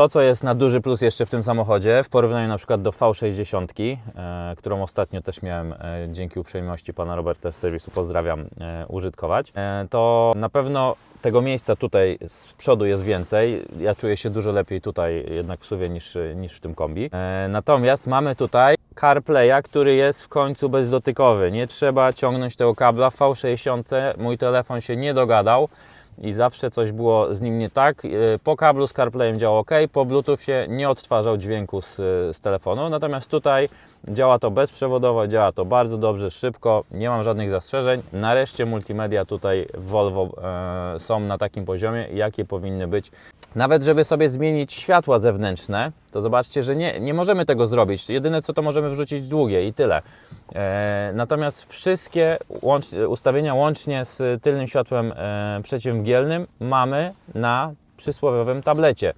To, co jest na duży plus jeszcze w tym samochodzie, w porównaniu na przykład do V60, e, którą ostatnio też miałem e, dzięki uprzejmości pana Roberta z serwisu, pozdrawiam, e, użytkować, e, to na pewno tego miejsca tutaj z przodu jest więcej. Ja czuję się dużo lepiej tutaj jednak w suwie niż, niż w tym kombi. E, natomiast mamy tutaj CarPlaya, który jest w końcu bezdotykowy. Nie trzeba ciągnąć tego kabla. W V60 mój telefon się nie dogadał i zawsze coś było z nim nie tak. E, Po kablu z CarPlayem działa ok, po Bluetoothie nie odtwarzał dźwięku z, z telefonu. Natomiast tutaj działa to bezprzewodowo, działa to bardzo dobrze, szybko, nie mam żadnych zastrzeżeń. Nareszcie multimedia tutaj w Volvo e, są na takim poziomie, jakie powinny być. Nawet żeby sobie zmienić światła zewnętrzne, to zobaczcie, że nie, nie możemy tego zrobić. Jedyne co to możemy wrzucić długie i tyle. E, natomiast wszystkie łącz, ustawienia łącznie z tylnym światłem e, mamy na przysłowiowym tablecie.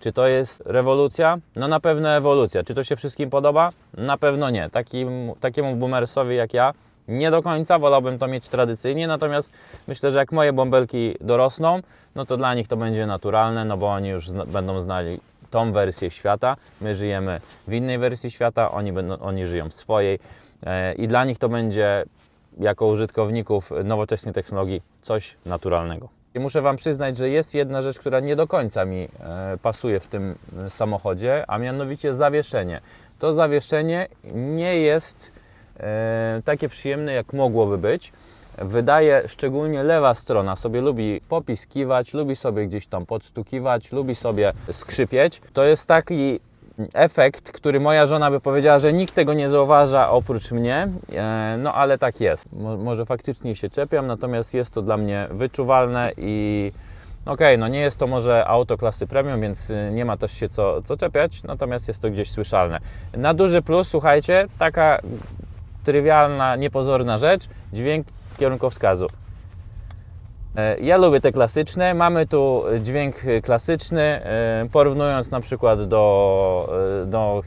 Czy to jest rewolucja? No na pewno ewolucja. Czy to się wszystkim podoba? Na pewno nie. Takim, takiemu boomersowi jak ja nie do końca, wolałbym to mieć tradycyjnie, natomiast myślę, że jak moje bąbelki dorosną, no to dla nich to będzie naturalne, no bo oni już zna, będą znali tą wersję świata. My żyjemy w innej wersji świata, oni, będą, oni żyją w swojej e, i dla nich to będzie jako użytkowników nowoczesnej technologii coś naturalnego. I muszę Wam przyznać, że jest jedna rzecz, która nie do końca mi e, pasuje w tym e, samochodzie, a mianowicie zawieszenie. To zawieszenie nie jest e, takie przyjemne, jak mogłoby być. Wydaje, szczególnie lewa strona sobie lubi popiskiwać, lubi sobie gdzieś tam podstukiwać, lubi sobie skrzypieć. To jest taki efekt, który moja żona by powiedziała, że nikt tego nie zauważa oprócz mnie, e, no ale tak jest. Mo- może faktycznie się czepiam, natomiast jest to dla mnie wyczuwalne i okej, no nie jest to może auto klasy premium, więc y, nie ma też się co, co czepiać, natomiast jest to gdzieś słyszalne. Na duży plus, słuchajcie, taka trywialna, niepozorna rzecz, dźwięk kierunkowskazu. E, Ja lubię te klasyczne. Mamy tu dźwięk klasyczny, e, porównując na przykład do, e, do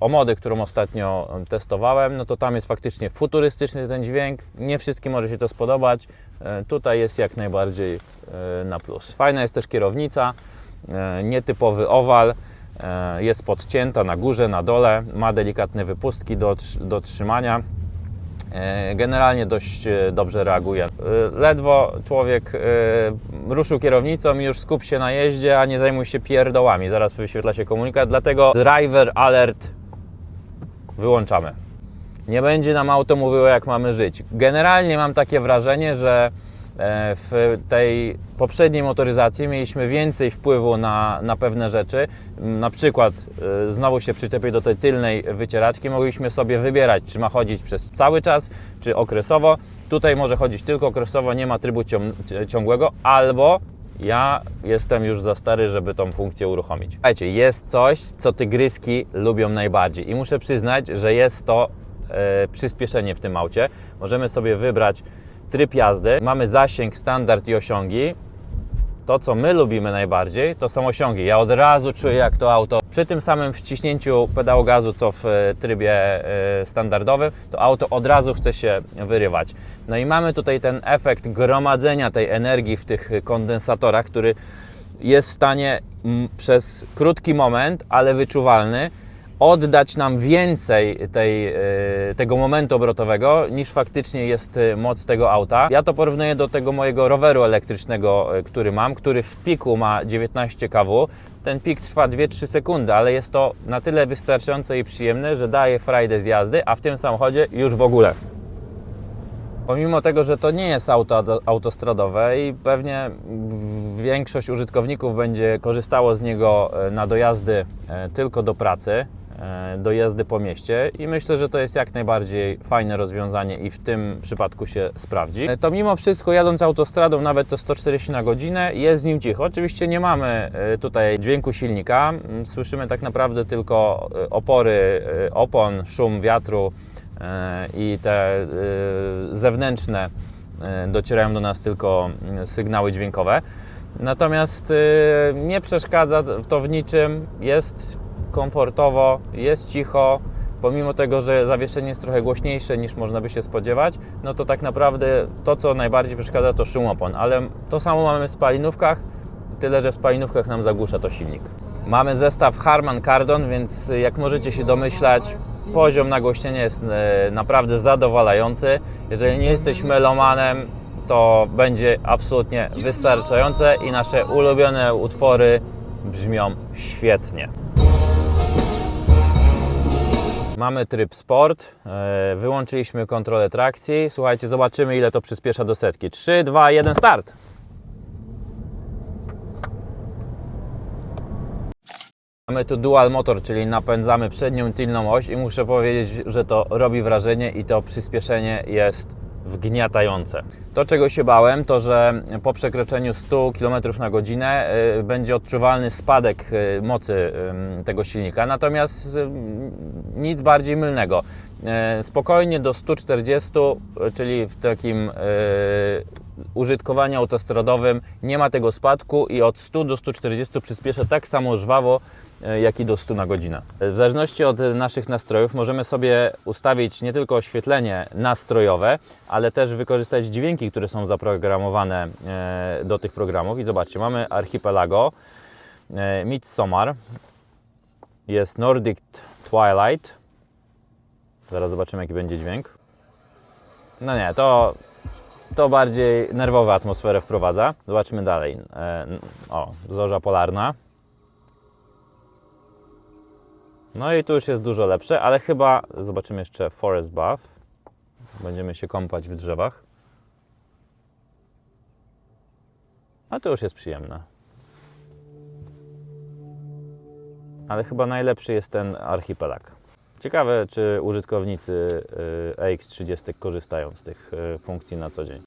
Omody, którą ostatnio testowałem, no to tam jest faktycznie futurystyczny ten dźwięk. Nie wszystkim może się to spodobać. Tutaj jest jak najbardziej na plus. Fajna jest też kierownica, nietypowy owal. Jest podcięta na górze, na dole, ma delikatne wypustki do, do trzymania. E, Generalnie dość e, dobrze reaguje. E, Ledwo człowiek ruszył kierownicą i już skup się na jeździe, a nie zajmuj się pierdołami. Zaraz wyświetla się komunikat, dlatego driver alert wyłączamy. Nie będzie nam auto mówiło, jak mamy żyć. Generalnie mam takie wrażenie, że w tej poprzedniej motoryzacji mieliśmy więcej wpływu na, na pewne rzeczy. Na przykład, e, znowu się przyczepię do tej tylnej wycieraczki, mogliśmy sobie wybierać, czy ma chodzić przez cały czas, czy okresowo. Tutaj może chodzić tylko okresowo, nie ma trybu cią- ciągłego, albo ja jestem już za stary, żeby tą funkcję uruchomić. Słuchajcie, jest coś, co tygryski lubią najbardziej i muszę przyznać, że jest to e, przyspieszenie w tym aucie. Możemy sobie wybrać tryb jazdy, mamy zasięg, standard i osiągi. To, co my lubimy najbardziej, to są osiągi. Ja od razu czuję, jak to auto przy tym samym wciśnięciu pedału gazu, co w e, trybie e, standardowym, to auto od razu chce się wyrywać. No i mamy tutaj ten efekt gromadzenia tej energii w tych kondensatorach, który jest w stanie przez krótki moment, ale wyczuwalny, oddać nam więcej tej, e, tego momentu obrotowego niż faktycznie jest e, moc tego auta. Ja to porównuję do tego mojego roweru elektrycznego, e, który mam, który w piku ma 19 kW. Ten pik trwa 2-3 sekundy, ale jest to na tyle wystarczające i przyjemne, że daje frajdę z jazdy, a w tym samochodzie już w ogóle. Pomimo tego, że to nie jest auto auto- autostradowe i pewnie większość użytkowników będzie korzystało z niego na dojazdy tylko do pracy, do jazdy po mieście i myślę, że to jest jak najbardziej fajne rozwiązanie i w tym przypadku się sprawdzi. E, To mimo wszystko jadąc autostradą nawet to 140 na godzinę jest z nim cicho. Oczywiście nie mamy e, tutaj dźwięku silnika, Mm, słyszymy tak naprawdę tylko e, opory e, opon, szum wiatru, E, i te e, zewnętrzne e, docierają do nas tylko mm, sygnały dźwiękowe. Natomiast e, nie przeszkadza to w niczym, jest komfortowo, jest cicho. Pomimo tego, że zawieszenie jest trochę głośniejsze niż można by się spodziewać, no to tak naprawdę to, co najbardziej przeszkadza, to szum opon. Ale to samo mamy w spalinówkach, tyle że w spalinówkach nam zagłusza to silnik. Mamy zestaw Harman Kardon, więc jak możecie się domyślać, poziom nagłośnienia jest e, naprawdę zadowalający. Jeżeli nie jesteś melomanem, to będzie absolutnie wystarczające i nasze ulubione utwory brzmią świetnie. Mamy tryb sport, e, wyłączyliśmy kontrolę trakcji. Słuchajcie, zobaczymy ile to przyspiesza do setki. 3, 2, 1, start! Mamy tu dual motor, czyli napędzamy przednią i tylną oś i muszę powiedzieć, że to robi wrażenie i to przyspieszenie jest wgniatające. To czego się bałem, to że po przekroczeniu 100 km na godzinę y, będzie odczuwalny spadek y, mocy tego silnika, natomiast y, nic bardziej mylnego. Spokojnie do 140, y, czyli w takim użytkowaniu autostradowym nie ma tego spadku i od 100 do 140 przyspiesza tak samo żwawo, e, jak i do 100 na godzinę. W zależności od naszych nastrojów możemy sobie ustawić nie tylko oświetlenie nastrojowe, ale też wykorzystać dźwięki, które są zaprogramowane e, do tych programów. I zobaczcie, mamy Archipelago, e, Midsommar, jest Nordic Twilight. Zaraz zobaczymy, jaki będzie dźwięk. No nie, to to bardziej nerwową atmosferę wprowadza. Zobaczmy dalej. E, O, zorza polarna. No i tu już jest dużo lepsze, ale chyba zobaczymy jeszcze Forest Bath. Będziemy się kąpać w drzewach. A to już jest przyjemne. Ale chyba najlepszy jest ten archipelag. Ciekawe, czy użytkownicy y, AX30 korzystają z tych y, funkcji na co dzień.